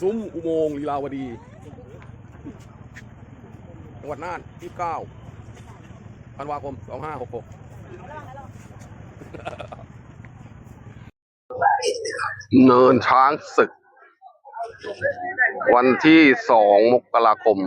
ซุ้มอุโมงค์ลีลาวดีจังหวัดน่านที่9ธันวาคม2566เนินช้างศึก วันที่2มกราคม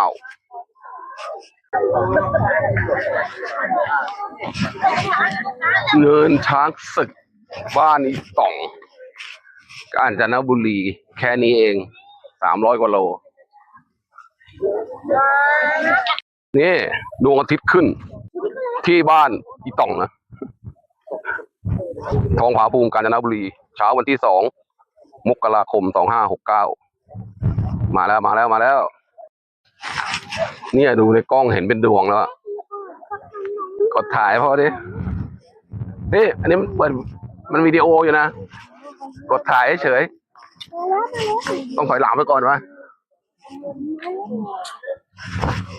2569เนินช้างศึก บ้านอีต่อง กาญจนบุรี แค่นี้เองสามร้อยกว่าโล นี่ดวงอาทิตย์ขึ้น ที่บ้านอีต่องนะทองผาภูมิกาญจนบุรี เช้าวันที่สองมกราคมสองห้าหกเก้ามาแล้วมาแล้วมาแล้ว เนี่ยดูในกล้องเห็นเป็นดวงแล้วกดถ่ายพอดินี่อันนี้มันเปิดมันวิดีโออยู่นะ กดถ่ายเฉยๆต้องถอยหลังไปก่อนวะ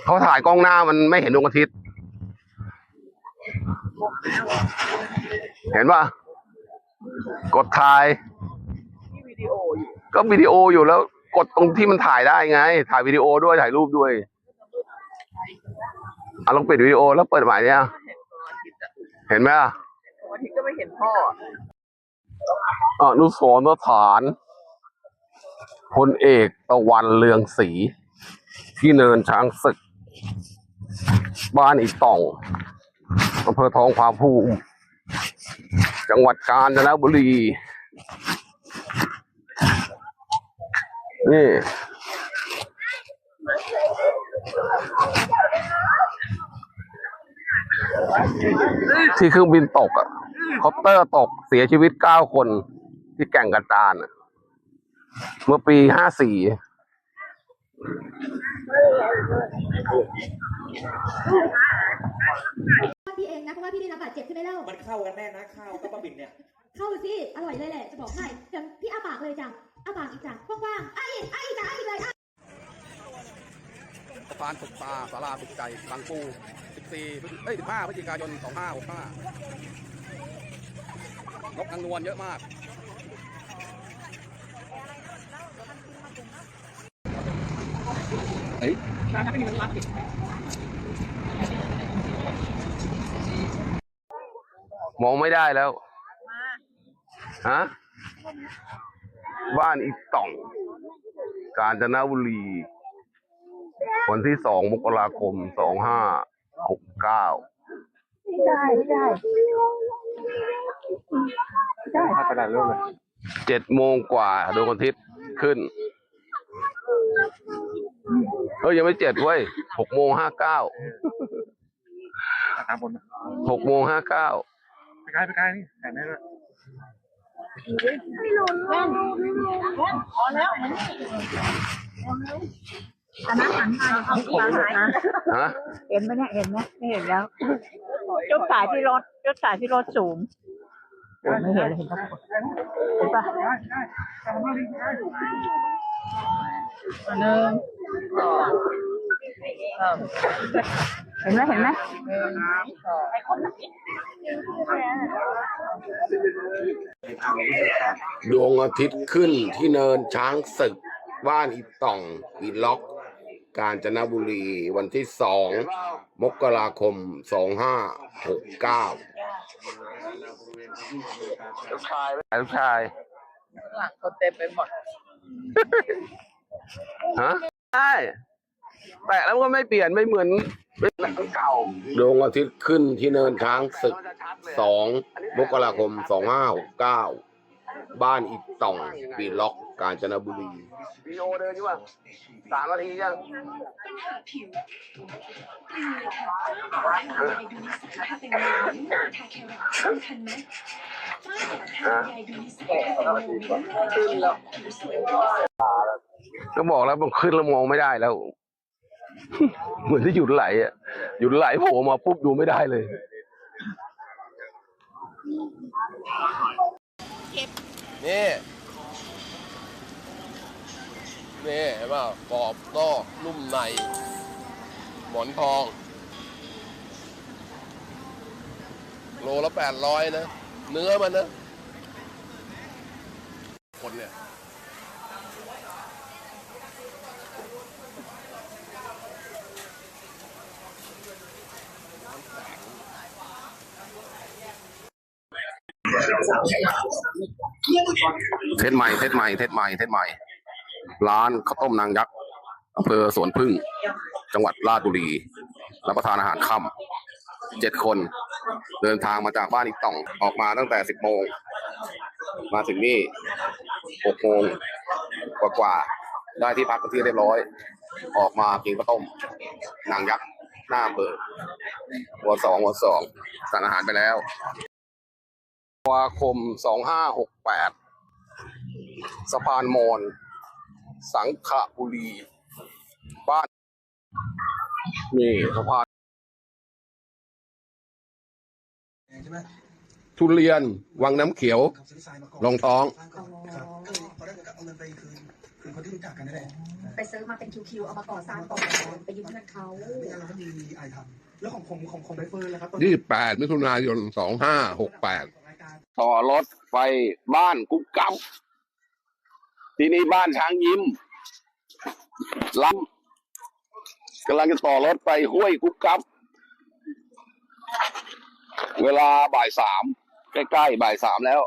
เขาถ่ายกล้องหน้ามันไม่เห็นดวงอาทิตย์ เห็นป่ะกดถ่ายก็วิดีโออยู่แล้ว กดตรงที่มันถ่ายได้ไง ถ่ายวิดีโอด้วยถ่ายรูปด้วยอะลองปิดวิดีโอแล้วเปิดใหม่เนี่ยเห็นไหมอะวันที่ก็ไม่เห็นพ่อ อนุสรสถานพลเอกตะวันเรืองศรีที่เนินช้างศึก บ้านอีต่องอำเภอทองผาภูมิ จังหวัดกาญจนบุรี นี่ ที่เครื่องบินตกอะคอปเตอร์ตกเสียชีวิตเก้าคนที่แก่งกระจานอะเมื่อปีห้าสี่พี่เองนะเพราะว่าพี่ได้รับบาดเจ็บใช่ไหมเล่ามันเข้ากันแน่นะข้าวกับปลาบินเนี่ย เข้าสิอร่อยเลยแหละจะบอกให้เดี๋ยวพี่อาปากเลยจ้ะอาปากอีกจ้ะกว้างๆอ้าอีกอ้าอีกจ้ะอ้าอีกเลยอ้า สะพานสุกตาสาราสุกใจบางปู 14เอ้ย15พฤศจิกายน 2565นกนางนวลเยอะมากเฮ้ยมองไม่ได้แล้ว ฮะ บ้านอีต่อง กาญจนบุรี วันที่สองมกราคมสองห้าหกเก้าได้ได้ได้ขนาดเรื่องเลยเจ็ดโมงกว่าดวงอาทิตย์ขึ้นเฮ้ยยังไม่เจ็ดเว้ยหกโมงห้าเก้าตามบนหกโมงห้าเก้าไปใกล้ไปใกล้นี่แต่ไม่ด้วยอั นนั้นหันมาเอาปลาหายฮะเห็นไหมเนี่ยเห็นไหมไม่เห็นแล้วจุดสายที่รถจุดสายที่รถสูงโอ้ไม่เห็นเลยเห็นปะเห็นปะหนึ่งสองสามเห็นไหมเห็นไหมดวงอาทิตย์ขึ้นที่เนินช้างศึกบ้านอีต่องอีล็อก กาญจนบุรีวันที่สองมกราคมสองห้าหกเก้าลูกชายลูกชาย หลังคนเต็มไปหมด ฮะใช่แปะแล้วมันก็ไม่เปลี่ยนไม่เหมือนเป็นหนังเก่าดวงอาทิตย์ขึ้นที่เนินช้างศึกสองมกราคมสองห้าหกเก้า บ้านอีต่องปีล็อกกาญจนบุรีวิดีโอเดินอยู่ป่ะสามนาทียังก็บอกแล้วมันขึ้นแล้วมองไม่ได้แล้ว เหมือนที่หยุดไหลอะหยุดไหลโผล่มาปุ๊บดูไม่ได้เลย นี่นี่เห็นป่ากรอบนอกนุ่มใน หมอนทอง โลละแปดร้อยนะ เนื้อมันนะ คนเนี่ย เทศใหม่เทศใหม่เทศใหม่เทศใหม่ ร้านข้าวต้มนางยักษ์อำเภอสวนพึ่ง จังหวัดราชบุรี รับประทานอาหารค่ำเจ็ดคน เดินทางมาจากบ้านอีกต่อง ออกมาตั้งแต่สิบโมง มาถึงนี่หกโมงกว่าๆได้ที่พักเป็นที่เรียบร้อย ออกมากินข้าวต้ม นางยักษ์หน้าเบอร์วันสองวันสองสั่งอาหารไปแล้ว วาคมสองห้าหกแปดสะพานมอน สังขบุรี บ้าน นี่สะพานใช่ไหมทุเรียน วังน้ำเขียวขับซื้อทรายมาก่อนลงท้องสร้างก่อนครับก็พอได้เงินก็เอาเงินไปคืนคืนคนที่รู้จักกันนั่นแหละไปซื้อมาเป็นคิวๆเอามาก่อสร้างก่อนไปยืมเงินเขาไม่งั้นเราก็มีไอทำแล้วของผมของของใบเฟิร์นแล้วครับตอนยี่แปดมิถุนายนสองห้าหกแปด ของรายการต่อรถไปบ้านกุ๊กกั๊บที่นี่บ้านช้างยิ้มลำกำลังจะต่อรถไปห้วยกุ๊กกั๊บเวลาบ่ายสามใกล้ๆบ่ายสามแล้ว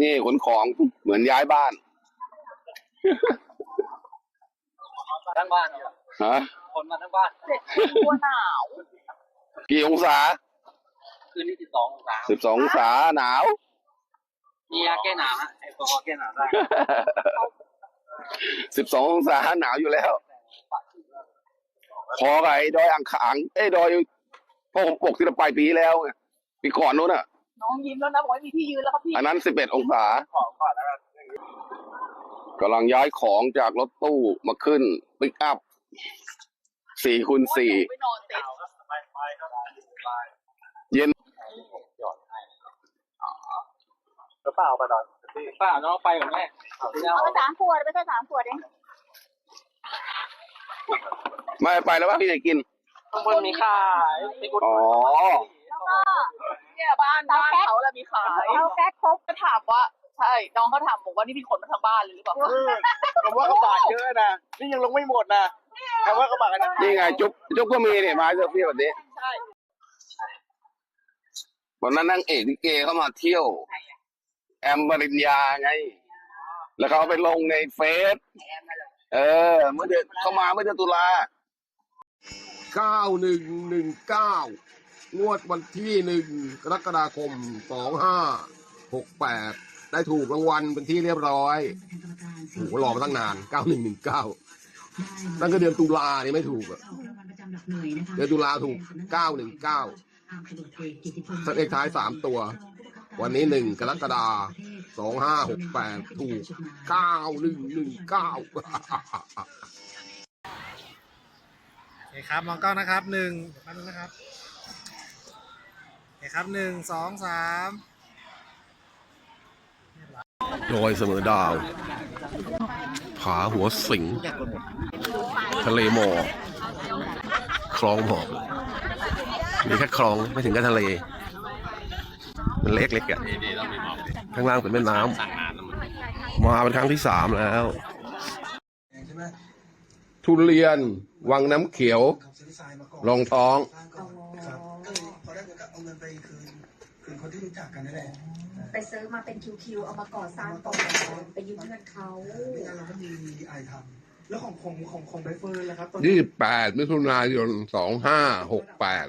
นี่ขนของเหมือนย้ายบ้านทั้งบ้านฮะคนมาทั้งบ้านกลัวหนาวกี่องศา คืนที่สิบสององศาสิบสององศาหนาว มียาแก้หนาวฮะแอลกอฮอล์แก้หนาวได้สิบสององศาหนาวอยู่แล้ว พอกับไอ้ดอยอ่างขางไอ้ยดอยพ่อผมปกที่เราไปปีที่แล้วไงปีก่อนนู้นอะ น้องยิ้มแล้วนะบอกว่ามีที่ยืนแล้วครับพี่ อันนั้นสิบเอ็ดองศาของก่อนแล้วกันกำลังย้ายของจากรถตู้มาขึ้นปิกอัพสี่คูณสี่ ไปนอนเต็นท์ ไปไปก็ได้ไป เย็นกระเป๋าไปนอนเปล่าน้องไปกับแม่เอาที่เอาไปสามขวดไปแค่สามขวดเองไม่ไปแล้วว่าพี่จะกินข้างบนมีขายมีกุญอ๋อแล้วก็เนี่ยบ้านบ้านเขาแล้วมีขายเอาแก๊สครบก็ถามว่าใช่น้องเขาถามบอกว่านี่พี่ขนมาทางบ้านเลยหรือเปล่าผมว่ากระบาดเยอะนะนี่ยังลงไม่หมดนะคำว่ากระบาดกันนะนี่ไงจุ๊บจุ๊บก็มีเนี่ยมาเซอร์ฟี่แบบนี้ใช่ วันนั้นนั่งเอกลิเกเข้ามาเที่ยว แอมปริญญาไง แล้วเขาเอาไปลงในเฟซเออ เมื่อเดือนเข้ามาเมื่อเดือนตุลาเก้าหนึ่งหนึ่งเก้างวดวันที่หนึ่งกรกฎาคมสองห้าหกแปดได้ถูกรางวัลเป็นที่เรียบร้อยโอ้โหรอมาตั้งนานเก้าหนึ่งหนึ่งเก้าตั้งแต่เดือนตุลานี่ไม่ถูกอะเดือนตุลาถูกเก้าหนึ่งเก้า สักเลขท้ายสามตัว วันนี้หนึ่งกรกฎาสองห้าหกแปดถูกเก้าหนึ่งหนึ่งเก้าโอเคครับมองกล้องนะครับหนึ่งแป๊บนึงนะครับโอเคครับหนึ่งสองสามรอยเสมอดาว ผาหัวสิง ทะเลหมอกคลองหมอก มีแค่คลองไม่ถึงกับทะเล มันเล็กๆอะข้างล่างเป็นแม่น้ำมาเป็นครั้งที่สามแล้วใช่ไหมทุเรียน วังน้ำเขียวขับซื้อทรายมาก่อนรองท้องสร้างก่อนครับก็พอได้เงินก็เอาเงินไปคืนคืนคนที่รู้จักกันนั่นแหละไปซื้อมาเป็นคิวๆเอามาก่อสร้างก่อนไปยืมเงินเขาไม่งั้นเราก็มีไอทำแล้วของผมของของใบเฟิร์นแล้วครับตอนยี่แปดมิถุนายนสองห้าหกแปด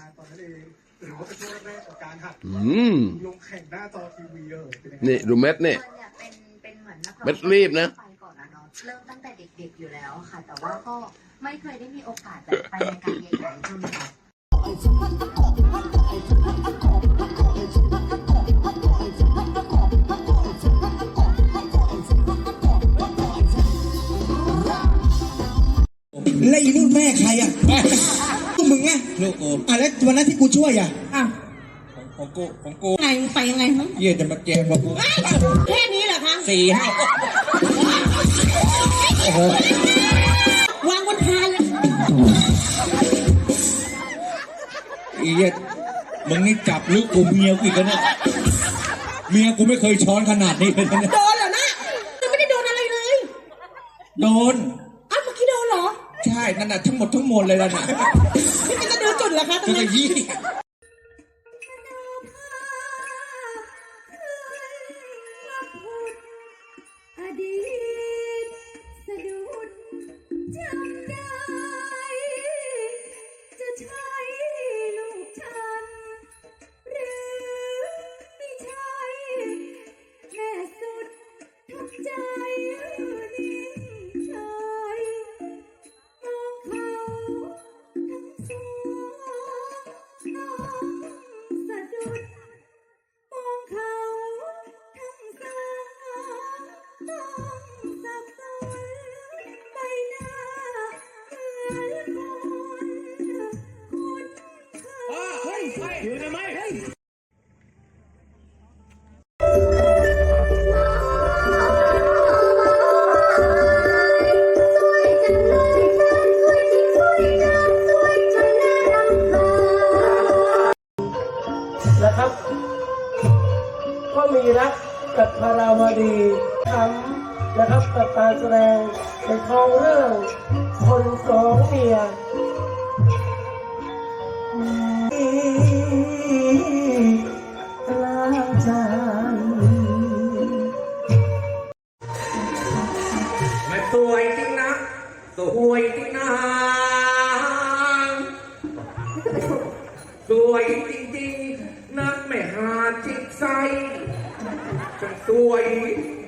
ของรายการตอนนั้นเองหรือว่าเป็นช่วงแรกๆของการหัดอืมลงแข่งหน้าจอทีวีเออเป็นยังไงนี่ดูเม็ดนี่เนี่ยเป็นเป็นเหมือนนักร้องเม็ดรีบนะ ไปก่อนนะเนาะเริ่มตั้งแต่เด็กๆอยู่แล้วค่ะ แต่ว่าก็ไม่เคยได้มีโอกาสแบบไปรายการใหญ่ๆจนแบบแล้ว ลูกกูอะแล้ววันนั้นที่กูช่วยอะอ้าวของกูของกูไงมึงไปยังไงฮะเยี่ยจะมาแกงบอกกูแค่นี้เหรอคะสี่ห้าโอ้โหวางบนพานเลยอีเยี่ยมึงนี่จับลึกกูเมียกูอีกแล้วเนี่ยเมียกูไม่เคยช้อนขนาดนี้เลยนะเนี่ยโดนเหรอนะยังไม่ได้โดนอะไรเลยโดนอ้าวเมื่อกี้โดนเหรอ ใช่นั่นน่ะทั้งหมดทั้งมวลเลยล่ะน่ะ พี่เป็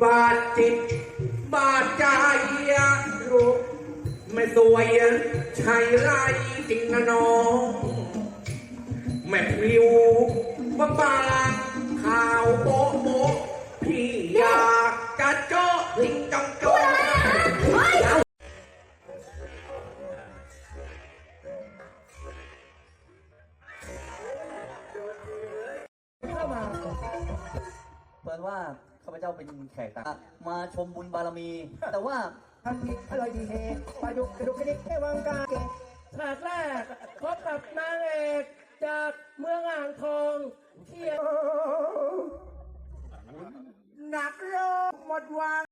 บาดจิต บาดใจอะลูกไม่สวยใช่ไรจริงนะน้องแม่ผิวบาบางๆขาวโป๊ะโป๊ะพี่อยากจะโจ๊ะจริงจังโจ๊ะเปิดว่าาพเจ้าเป็นแขกต่างมาชมบุญบารมี แต่ว่าทำผิดอร่อยดีเฮปลาดุกกระดุกกระดิกแค่วังกาเกฉากแรกพบกับนางเอกจากเมืองอ่างทองเที่ยวหนักโลกหมดวัง